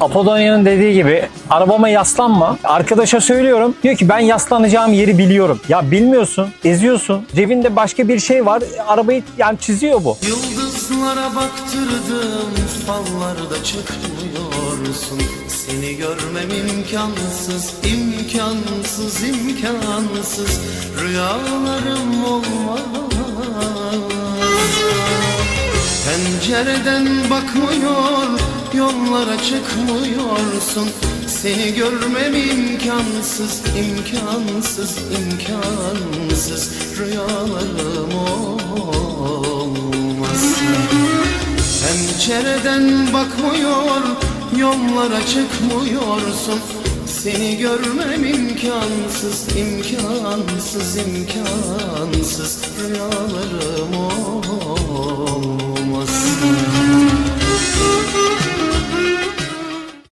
Apolonya'nın dediği gibi arabama yaslanma. Arkadaşa söylüyorum. Diyor ki ben yaslanacağım yeri biliyorum. Ya bilmiyorsun, eziyorsun. Cebinde başka bir şey var. Arabayı yani çiziyor bu. Yıldızlara baktırdım fallarda çıkmıyorsun Seni görmem imkansız, imkansız, imkansız Rüyalarım olmaz Pencereden bakmıyor, yollara çıkmıyorsun. Seni görmem imkansız, imkansız, imkansız. Rüyalarım olmasın. Pencereden bakmıyor, yollara çıkmıyorsun. Seni görmem imkansız, imkansız, imkansız. Rüyalarım olmasın